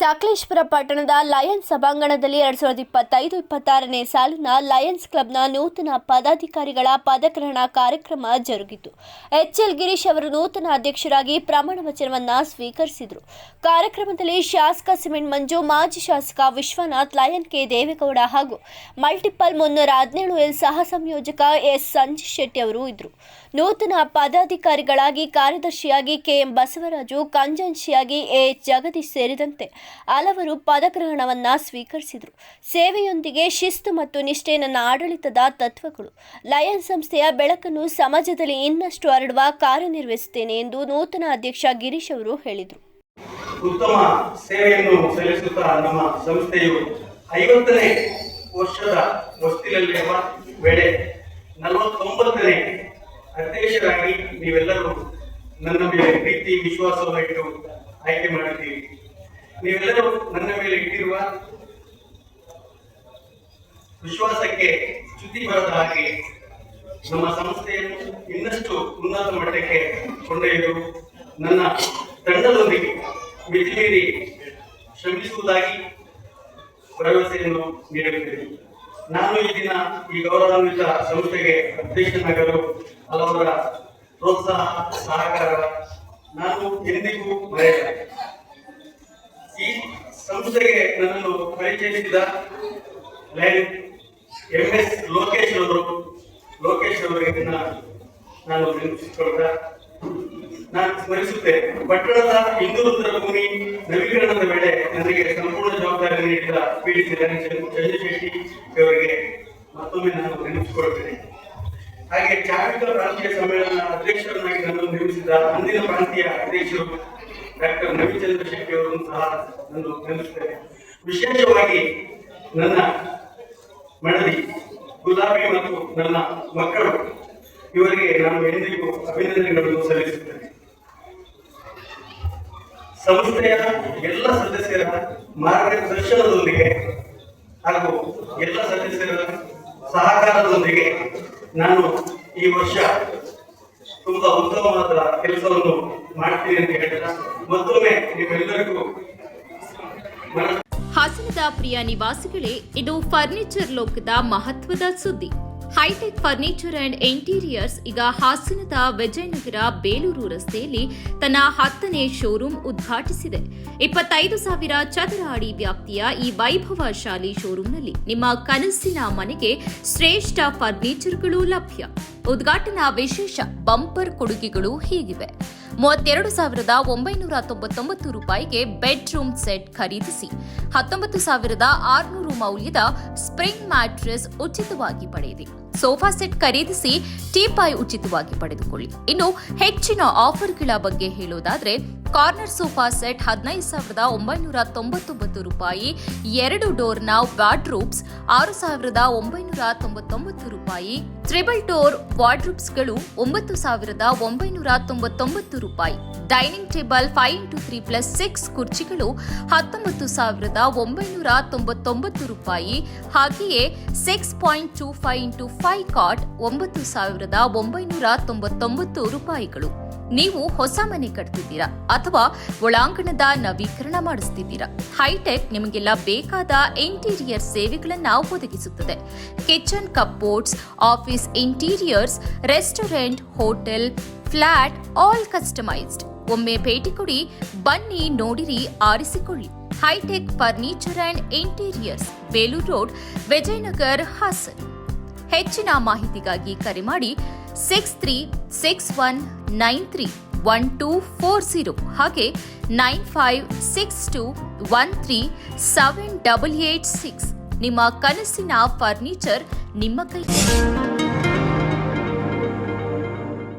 ಸಕಲೇಶ್ಪುರ ಪಟ್ಟಣದ ಲಯನ್ಸ್ ಸಭಾಂಗಣದಲ್ಲಿ ಎರಡ್ ಸಾವಿರದ ಇಪ್ಪತ್ತೈದು, ಇಪ್ಪತ್ತಾರನೇ ಸಾಲಿನ ಲಯನ್ಸ್ ಕ್ಲಬ್ನ ನೂತನ ಪದಾಧಿಕಾರಿಗಳ ಪದಗ್ರಹಣ ಕಾರ್ಯಕ್ರಮ ಜರುಗಿತು. ಎಚ್ ಎಲ್ ಗಿರೀಶ್ ಅವರು ನೂತನ ಅಧ್ಯಕ್ಷರಾಗಿ ಪ್ರಮಾಣ ವಚನವನ್ನ ಸ್ವೀಕರಿಸಿದರು. ಕಾರ್ಯಕ್ರಮದಲ್ಲಿ ಶಾಸಕ ಸಿಮೆಂಟ್ ಮಂಜು, ಮಾಜಿ ಶಾಸಕ ವಿಶ್ವನಾಥ್, ಲಯನ್ ಕೆ. ದೇವೇಗೌಡ ಹಾಗೂ ಮಲ್ಟಿಪಲ್ ಮುನ್ನೂರ ಹದಿನೇಳು ಎಲ್ ಸಹ ಸಂಯೋಜಕ ಎಸ್. ಸಂಜಯ್ ಶೆಟ್ಟಿ ಅವರು ಇದ್ದರು ನೂತನ ಪದಾಧಿಕಾರಿಗಳಾಗಿ ಕಾರ್ಯದರ್ಶಿಯಾಗಿ ಕೆಎಂ ಬಸವರಾಜು ಕಂಜನ್ಶಿಯಾಗಿ ಎ. ಜಗದೀಶ್ ಸೇರಿದಂತೆ ಹಲವರು ಪದಗ್ರಹಣವನ್ನ ಸ್ವೀಕರಿಸಿದರು. ಸೇವೆಯೊಂದಿಗೆ ಶಿಸ್ತು ಮತ್ತು ನಿಷ್ಠೆ ನನ್ನ ಆಡಳಿತದ ತತ್ವಗಳು. ಲಯನ್ ಸಂಸ್ಥೆಯ ಬೆಳಕನ್ನು ಸಮಾಜದಲ್ಲಿ ಇನ್ನಷ್ಟು ಹರಡುವ ಕಾರ್ಯನಿರ್ವಹಿಸುತ್ತೇನೆ ಎಂದು ನೂತನ ಅಧ್ಯಕ್ಷ ಗಿರೀಶ್ ಅವರು ಹೇಳಿದರು. ಉತ್ತಮ ಸೇವೆಯನ್ನು ಸಲ್ಲಿಸುತ್ತಾ ನಮ್ಮ ಸಂಸ್ಥೆಯು ಐವತ್ತನೇ ವರ್ಷದ ಹೊಸ್ತಿಲಲ್ಲಿರುವ ವೇಳೆ ನಲವತ್ತೊಂಬತ್ತನೇ ಅಧ್ಯಕ್ಷರಾಗಿ ನೀವೆಲ್ಲರೂ ನನ್ನ ಮೇಲೆ ಪ್ರೀತಿ, ವಿಶ್ವಾಸವನ್ನು ಇಟ್ಟು ಆಯ್ಕೆ ಮಾಡಿದ್ದೀರಿ. ನೀವೆಲ್ಲರೂ ನನ್ನ ಮೇಲೆ ಇಟ್ಟಿರುವ ವಿಶ್ವಾಸಕ್ಕೆ ಚ್ಯುತಿ ಬರದ ಹಾಗೆ ನಮ್ಮ ಸಂಸ್ಥೆಯನ್ನು ಇನ್ನಷ್ಟು ಉನ್ನತ ಮಟ್ಟಕ್ಕೆ ಕೊಂಡೊಯ್ಯಲು ನನ್ನ ತಂಡದೊಂದಿಗೆ ಮಿತಿಮೀರಿ ಶ್ರಮಿಸುವುದಾಗಿ ಭರವಸೆಯನ್ನು ನೀಡುತ್ತೇನೆ. ನಾನು ಈ ದಿನ ಈ ಗೌರವಾನ್ವಿತ ಸಂಸ್ಥೆಗೆ ಅಧ್ಯಕ್ಷನಾಗಲು ಹಲವರ ಪ್ರೋತ್ಸಾಹ ಸಹಕಾರ ನಾನು ಎಂದಿಗೂ ಮರೆಯಲ್ಲ. ಸಂಸ್ಥೆಗೆ ನನ್ನನ್ನು ಪರಿಚಯಿಸಿದ ಎಂ ಎಸ್ ಲೋಕೇಶ್ ಅವರು. ಲೋಕೇಶ್ ಅವರಿಗೆ ನಾನು ನೆನಪಿಸಿಕೊಳ್ಳುತ್ತಾ, ನಾನು ಸ್ಮರಿಸುತ್ತೇನೆ. ಪಟ್ಟಣದ ಹಿಂದೂ ಭೂಮಿ ನವೀಕರಣದ ವೇಳೆ ನನಗೆ ಸಂಪೂರ್ಣ ಜವಾಬ್ದಾರಿ ನೀಡಿದ ಪಿ ಚಂದ್ರಶೆಟ್ಟಿ ಚಂದ್ರ ಅವರಿಗೆ ಮತ್ತೊಮ್ಮೆ ನಾನು ನೆನಪಿಸಿಕೊಳ್ತೇನೆ ಹಾಗೆ ಚಾರಿಕ ಪ್ರಾಂತೀಯ ಸಮ್ಮೇಳನ ಅಧ್ಯಕ್ಷರನ್ನಾಗಿ ನನ್ನನ್ನು ನಿರ್ಮಿಸಿದ ಅಂದಿನ ಪ್ರಾಂತೀಯ ಅಧ್ಯಕ್ಷರು ಡಾಕ್ಟರ್ ನವೀಚಂದ್ರ ಶೆಟ್ಟಿ ಅವರನ್ನು ಸಹ ನಾನು ನೆನಪಿಸ್ತೇನೆ. ವಿಶೇಷವಾಗಿ ನನ್ನ ಮಡದಿ, ಗುಲಾಬಿ ಮತ್ತು ನನ್ನ ಮಕ್ಕಳು, ಇವರಿಗೆ ನಾನು ಎಂದಿಗೂ ಅಭಿನಂದನೆಗಳನ್ನು ಸಲ್ಲಿಸುತ್ತೇನೆ. ಸಂಸ್ಥೆಯ ಎಲ್ಲ ಸದಸ್ಯರ ಮಾರ್ಗದರ್ಶನದೊಂದಿಗೆ ಹಾಗೂ ಎಲ್ಲ ಸದಸ್ಯರ ಸಹಕಾರದೊಂದಿಗೆ ನಾನು ಈ ವರ್ಷ ತುಂಬಾ ಉತ್ತಮವಾದ ಕೆಲಸವನ್ನು ಹಾಸನದ ಪ್ರಿಯ ನಿವಾಸಿಗಳೇ, ಇದು ಫರ್ನಿಚರ್ ಲೋಕದ ಮಹತ್ವದ ಸುದ್ದಿ. ಹೈಟೆಕ್ ಫರ್ನಿಚರ್ ಅಂಡ್ ಇಂಟೀರಿಯರ್ಸ್ ಈಗ ಹಾಸನದ ವಿಜಯನಗರ ಬೇಲೂರು ರಸ್ತೆಯಲ್ಲಿ ತನ್ನ ಹತ್ತನೇ ಶೋರೂಮ್ ಉದ್ಘಾಟಿಸಿದೆ. ಇಪ್ಪತ್ತೈದು ಸಾವಿರ ಚದರ ಅಡಿ ವ್ಯಾಪ್ತಿಯ ಈ ವೈಭವಶಾಲಿ ಶೋರೂಮ್ನಲ್ಲಿ ನಿಮ್ಮ ಕನಸಿನ ಮನೆಗೆ ಶ್ರೇಷ್ಠ ಫರ್ನಿಚರ್ಗಳು ಲಭ್ಯ. ಉದ್ಘಾಟನಾ ವಿಶೇಷ ಬಂಪರ್ ಕೊಡುಗೆಗಳು ಹೀಗಿವೆ. ಮೂವತ್ತೆರಡು ಸಾವಿರದ ಒಂಬೈನೂರ ತೊಂಬತ್ತೊಂಬತ್ತು ರೂಪಾಯಿಗೆ ಬೆಡ್ರೂಮ್ ಸೆಟ್ ಖರೀದಿಸಿ, ಹತ್ತೊಂಬತ್ತು ಸಾವಿರದ ಆರುನೂರು ಮೌಲ್ಯದ ಸ್ಪ್ರಿಂಗ್ ಮ್ಯಾಟ್ರೆಸ್ ಉಚಿತವಾಗಿ ಪಡೆಯಿರಿ. ಸೋಫಾ ಸೆಟ್ ಖರೀದಿಸಿ ಟೀಪಾಯ್ ಉಚಿತವಾಗಿ ಪಡೆದುಕೊಳ್ಳಿ. ಇನ್ನು ಹೆಚ್ಚಿನ ಆಫರ್ಗಳ ಬಗ್ಗೆ ಹೇಳೋದಾದ್ರೆ, ಕಾರ್ನರ್ ಸೋಫಾ ಸೆಟ್ ಹದಿನೈದು ಸಾವಿರದ ಒಂಬೈನೂರ ತೊಂಬತ್ತೊಂಬತ್ತು ರೂಪಾಯಿ, ಎರಡು ಡೋರ್ನ ವಾರ್ಡ್ರೂಬ್ಸ್ ಆರು ಸಾವಿರದ ಒಂಬೈನೂರ ತೊಂಬತ್ತೊಂಬತ್ತು ರೂಪಾಯಿ. ಟ್ರಿಬಲ್ ಟೋರ್ ವಾರ್ಡ್ರೂಬ್ಸ್ಗಳು ಒಂಬತ್ತು ಸಾವಿರದ ಒಂಬೈನೂರ ತೊಂಬತ್ತೊಂಬತ್ತು ರೂಪಾಯಿ. Dining table five into three plus six ಕುರ್ಚಿಗಳು ಹತ್ತೊಂಬತ್ತು ಸಾವಿರದ ಒಂಬೈನೂರ ತೊಂಬತ್ತೊಂಬತ್ತು ರೂಪಾಯಿ. ಹಾಗೆಯೇ six point two five into five cot ಒಂಬತ್ತು ಸಾವಿರದ ಒಂಬೈನೂರ ತೊಂಬತ್ತೊಂಬತ್ತು ರೂಪಾಯಿಗಳು. ನೀವು ಹೊಸ ಮನೆ ಕಟ್ತಿದ್ದೀರಾ ಅಥವಾ ಒಳಾಂಗಣದ ನವೀಕರಣ ಮಾಡಿಸ್ತಿದ್ದೀರಾ? ಹೈಟೆಕ್ ನಿಮಗೆಲ್ಲ ಬೇಕಾದ ಇಂಟೀರಿಯರ್ ಸೇವೆಗಳನ್ನ ಒದಗಿಸುತ್ತದೆ. Kitchen, cupboards, office, interiors, restaurant, hotel, flat, all customised. ಒಮ್ಮೆ ಭೇಟಿ ಕೊಡಿ, ಬನ್ನಿ ನೋಡಿರಿ, ಆರಿಸಿಕೊಳ್ಳಿ. Hi-tech furniture and interiors, Belur road, Vijayanagar, Hassan. ಹೆಚ್ಚಿನ ಮಾಹಿತಿಗಾಗಿ ಕರೆ ಮಾಡಿ six three six one nine three one two four zero ಹಾಗೆ nine five six two one three seven double eight six ನಿಮ್ಮ ಕನಸಿನ ಫರ್ನಿಚರ್ ನಿಮ್ಮ ಕೈ